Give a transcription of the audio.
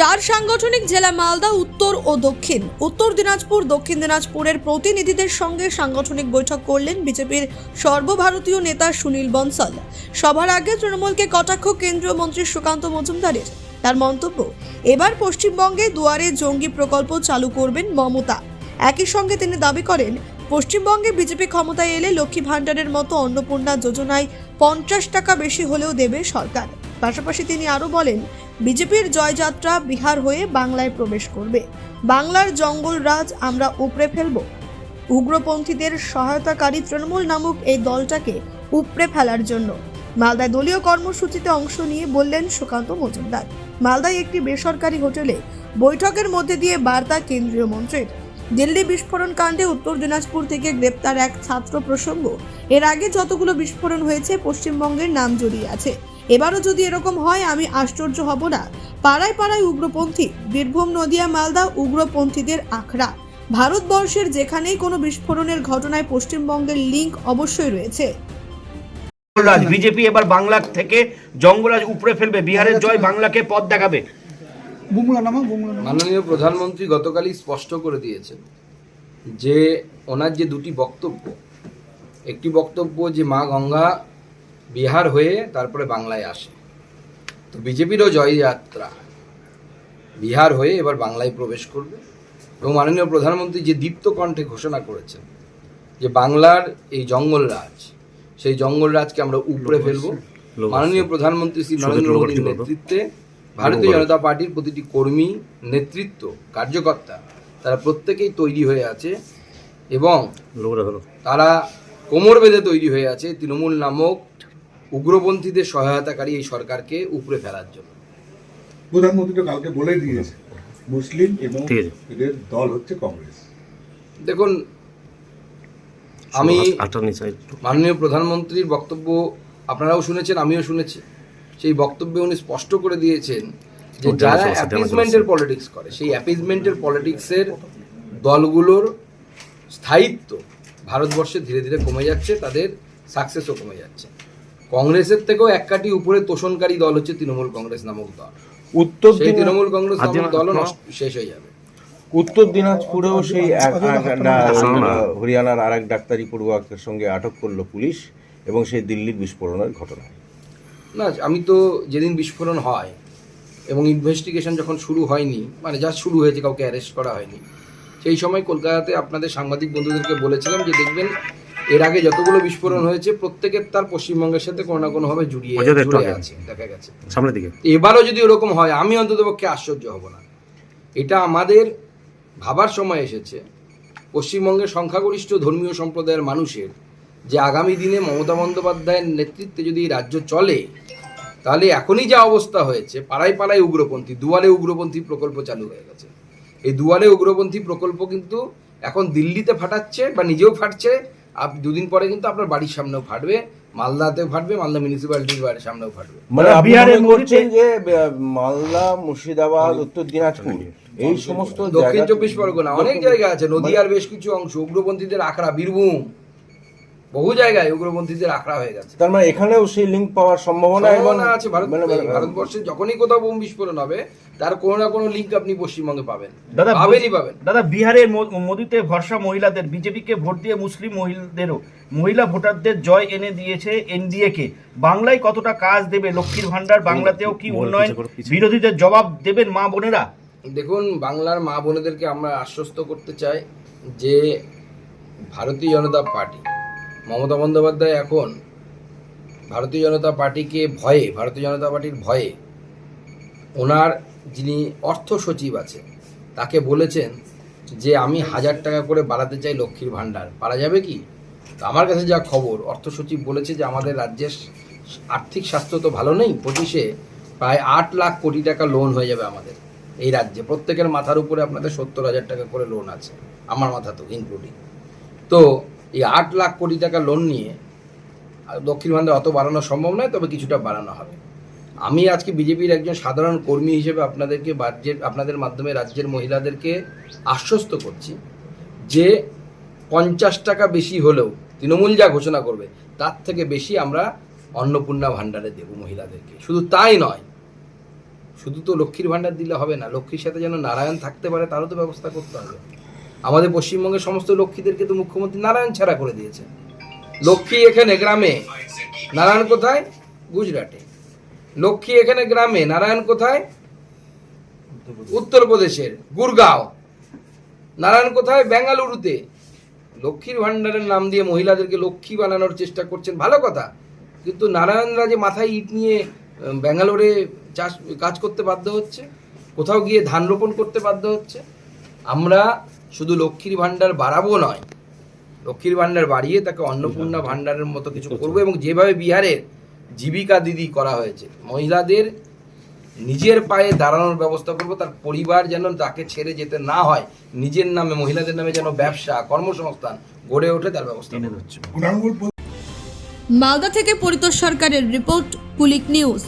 চার সাংগঠনিক জেলা মালদা, উত্তর ও দক্ষিণ। উত্তর দিনাজপুর, দক্ষিণ দিনাজপুরের প্রতিনিধিদের সঙ্গে সাংগঠনিক বৈঠক করলেন বিজেপির সর্বভারতীয় নেতা সুনীল বনসল। সবার আগে তৃণমূলকে কটাক্ষ কেন্দ্রীয় মন্ত্রী সুকান্ত মজুমদারের। তার মন্তব্য, এবার পশ্চিমবঙ্গে দুয়ারে জঙ্গি প্রকল্প চালু করবেন মমতা। একই সঙ্গে তিনি দাবি করেন, পশ্চিমবঙ্গে বিজেপি ক্ষমতায় এলে লক্ষ্মী ভাণ্ডারের মতো অন্নপূর্ণা যোজনায় পঞ্চাশ টাকা বেশি হলেও দেবে সরকার। পাশাপাশি তিনি আরও বলেন, বিজেপির জয়যাত্রা বিহার হয়ে বাংলায় প্রবেশ করবে। বাংলার জঙ্গল রাজ আমরা উপড়ে ফেলব। উগ্রপন্থীদের সহায়তাকারী তৃণমূল নামক এই দলটাকে উপড়ে ফেলার জন্য। মালদায় দলীয় কর্মসূচিতে অংশ নিয়ে বললেন সুকান্ত মজুমদার। মালদায় একটি বেসরকারি হোটেলে বৈঠকের মধ্যে দিয়ে বার্তা কেন্দ্রীয় মন্ত্রীর। দিল্লি বিস্ফোরণ কাণ্ডে উত্তর দিনাজপুর থেকে গ্রেপ্তার এক ছাত্র প্রসঙ্গ। এর আগে যতগুলো বিস্ফোরণ হয়েছে, পশ্চিমবঙ্গের নাম জড়িয়ে আছে। এবারও যদি এরকম হয়, আমি আশ্চর্য হব না। পাড়ায় পাড়ায় উগ্রপন্থী, বীরভূম, নদিয়া, মালদা উগ্রপন্থীদের আখড়া। ভারতবর্ষের যেখানেই কোনো বিস্ফোরণের ঘটনায় পশ্চিমবঙ্গের লিঙ্ক অবশ্যই রয়েছে। বিজেপি এবার বাংলা থেকে জঙ্গলরাজ উপড়ে ফেলবে। বিহারের জয় বাংলাকে পথ দেখাবে। বুমলা নামা বুমলা মাননীয় প্রধানমন্ত্রী গতকালই স্পষ্ট করে দিয়েছেন যে ওনার যে দুটি বক্তব্য একটি বক্তব্য যে মা গঙ্গা বিহার হয়ে তারপরে বাংলায় আসে। তো বিজেপিরও জয়যাত্রা বিহার হয়ে এবার বাংলায় প্রবেশ করবে। এবং মাননীয় প্রধানমন্ত্রী যে দীপ্ত কণ্ঠে ঘোষণা করেছেন যে বাংলার এই জঙ্গলরাজ সেই জঙ্গলরাজকে আমরা উপড়ে ফেলব। মাননীয় প্রধানমন্ত্রী শ্রী নরেন্দ্র মোদীর নেতৃত্বে ভারতীয় জনতা পার্টির প্রতিটি কর্মী নেতৃত্ব কার্যকর্তা তারা প্রত্যেকেই তৈরি হয়ে আছে এবং তারা কোমর বেঁধে তৈরি হয়ে আছে তৃণমূল নামক উগ্রপন্থীদের সহায়তাকারী এই সরকারকে উপরে ফেলার জন্য। প্রধানমন্ত্রী তো কালকে বলে দিয়েছে মুসলিম এবং এদের দল হচ্ছে কংগ্রেস। দেখুন আমি। মাননীয় প্রধানমন্ত্রীর বক্তব্য আপনারাও শুনেছেন আমিও শুনেছি। সেই বক্তব্যে উনি স্পষ্ট করে দিয়েছেন যে যারা অ্যাপিজমেন্টের পলিটিক্স করে সেই অ্যাপিজমেন্টের পলিটিক্সের দলগুলোর স্থায়িত্ব ভারতবর্ষে ধীরে ধীরে কমে যাচ্ছে তাদের সাকসেসও কমে যাচ্ছে। কংগ্রেসের থেকেও এক কাটি উপরে তোষণকারী দল হচ্ছে তৃণমূল কংগ্রেস নামক দল। উত্তর সেই তৃণমূল কংগ্রেস নামক দলও শেষ হয়ে যাবে। উত্তর দিনাজপুরেও সেই একটা শোনো না। হরিয়ানার আর এক ডাক্তারি পড়ুয়াকের সঙ্গে আটক করল পুলিশ এবং সেই দিল্লির বিস্ফোরণের ঘটনা না আমি তো যেদিন বিস্ফোরণ হয় এবং ইনভেস্টিগেশন যখন শুরু হয়নি মানে যা শুরু হয়েছে কাউকে অ্যারেস্ট করা হয়নি সেই সময় কলকাতাতে আপনাদের সাংবাদিক বন্ধুদেরকে বলেছিলাম যে দেখবেন এর আগে যতগুলো বিস্ফোরণ হয়েছে প্রত্যেকের তার পশ্চিমবঙ্গের সাথে কোনো না কোনোভাবে জুড়িয়ে। আছে দেখা গেছে। সামনের দিকে। এবারও যদি ওরকম হয় আমি অন্ততপক্ষে আশ্চর্য হব না। এটা আমাদের ভাবার সময় এসেছে। পশ্চিমবঙ্গের সংখ্যাগরিষ্ঠ ধর্মীয় সম্প্রদায়ের মানুষের যে আগামী দিনে মমতা বন্দ্যোপাধ্যায়ের নেতৃত্বে যদি রাজ্য চলে তাহলে এখনই যা অবস্থা হয়েছে পাড়ায় পাড়ায় উগ্রপন্থী দুয়ারে উগ্রপন্থী প্রকল্প চালু হয়ে গেছে। এই দুয়ারে উগ্রপন্থী প্রকল্প কিন্তু এখন দিল্লিতে ফাটাচ্ছে বা নিজেও ফাটছে। আপ দুদিন পরে কিন্তু আপনার বাড়ির সামনেও ফাটবে মালদাতেও ফাটবে মালদা মিউনিসিপ্যালিটির বাড়ির সামনেও ফাটবে। মানে মনে করছেন মধ্যে- যে মালদা মুর্শিদাবাদ উত্তর দিনাজপুর এই সমস্ত দক্ষিণ চব্বিশ পরগনা অনেক জায়গা আছে নদীয়ার বেশ কিছু অংশ উগ্রপন্থীদের আখড়া বীরভূম। বহু জায়গায় উগ্রপন্থীদের আখড়া হয়ে গেছে তার মানে এখানেও সেই লিঙ্ক পাওয়ার সম্ভাবনা এবং আছে ভারত মানে- মানে- ভারতবর্ষে যখনই কোথাও বোম বিস্ফোরণ হবে তার কোনো না কোনো লিঙ্ক আপনি পশ্চিমবঙ্গে পাবেন। দাদা পাবেনই পাবেন। দাদা বিহারের মোদিতে ভরসা মহিলাদের বিজেপিকে ভোট দিয়ে মুসলিম মহিলাদেরও। মহিলা ভোটারদের জয় এনে দিয়েছে এনডিএ কে বাংলায় কতটা কাজ দেবে লক্ষ্মীর ভান্ডার বাংলাতেও কি উন্নয়ন? বিরোধীদের জবাব দেবেন মা বোনেরা। দেখুন বাংলার মা বোনেদেরকে আমরা আশ্বস্ত করতে চাই যে ভারতীয় জনতা পার্টি মমতা বন্দ্যোপাধ্যায় এখন ভারতীয় জনতা পার্টিকে ভয়ে, ভারতীয় জনতা পার্টির ভয়ে ওনার যিনি অর্থ সচিব আছে তাকে বলেছেন যে আমি হাজার টাকা করে বাড়াতে চাই লক্ষ্মীর ভাণ্ডার। পারা যাবে কি? আমার কাছে যা খবর, অর্থ সচিব বলেছে যে আমাদের রাজ্যের আর্থিক স্বাস্থ্য তো ভালো নেই, পঁচিশে প্রায় আট লাখ কোটি টাকা লোন হয়ে যাবে আমাদের এই রাজ্যে। প্রত্যেকের মাথার উপরে আপনাদের সত্তর হাজার টাকা করে লোন আছে, আমার মাথা তো ইনক্লুডিং তো এই আট লাখ কোটি টাকা লোন নিয়ে দক্ষিণ ভান্ডার অত বাড়ানো সম্ভব নয়, তবে কিছুটা বাড়ানো হবে। আমি আজকে বিজেপির একজন সাধারণ কর্মী হিসেবে আপনাদেরকে রাজ্যের আপনাদের মাধ্যমে রাজ্যের মহিলাদেরকে আশ্বস্ত করছি যে পঞ্চাশ টাকা বেশি হলেও তৃণমূল যা ঘোষণা করবে, তার থেকে বেশি আমরা অন্নপূর্ণা ভাণ্ডারে দেব মহিলাদেরকে। শুধু তাই নয়, শুধু তো লক্ষ্মীর ভাণ্ডার দিলে হবে না, লক্ষ্মীর সাথে যেন নারায়ণ থাকতে পারে, তারও তো ব্যবস্থা করতে হবে। আমাদের পশ্চিমবঙ্গের সমস্ত লক্ষ্মীদেরকে তো মুখ্যমন্ত্রী নারায়ণ ছাড়া করে দিয়েছে। লক্ষ্মী এখানে গ্রামে, নারায়ণ কোথায়? গুজরাটে। লক্ষ্মী এখানে গ্রামে, নারায়ণ কোথায়? উত্তরপ্রদেশের, গুরগাঁও। নারায়ণ কোথায়? বেঙ্গালুরুতে। লক্ষ্মীর ভাণ্ডারের নাম দিয়ে মহিলাদেরকে লক্ষ্মী বানানোর চেষ্টা করছেন। ভালো কথা। কিন্তু নারায়ণরা যে মাথায় ইট নিয়ে ব্যাঙ্গালোরে চাষ, কাজ করতে বাধ্য হচ্ছে, কোথাও গিয়ে ধান রোপণ করতে বাধ্য হচ্ছে, আমরা শুধু লক্ষ্মীর ভাণ্ডার বাড়াবো নয় লক্ষ্মীর ভাণ্ডার বাড়িয়ে তাকে অন্নপূর্ণা ভাণ্ডারের মতো কিছু করব এবং যেভাবে বিহারের জীবিকা দিদি করা হয়েছে মহিলাদের নিজের পায়ে দাঁড়ানোর ব্যবস্থা করব তার পরিবার যেন তাকে ছেড়ে যেতে না হয় নিজের নামে মহিলাদের নামে যেন ব্যবসা কর্মসংস্থান গড়ে ওঠে তার ব্যবস্থা। মালদা থেকে পরিতোষ সরকারের রিপোর্ট কুলিক নিউজ।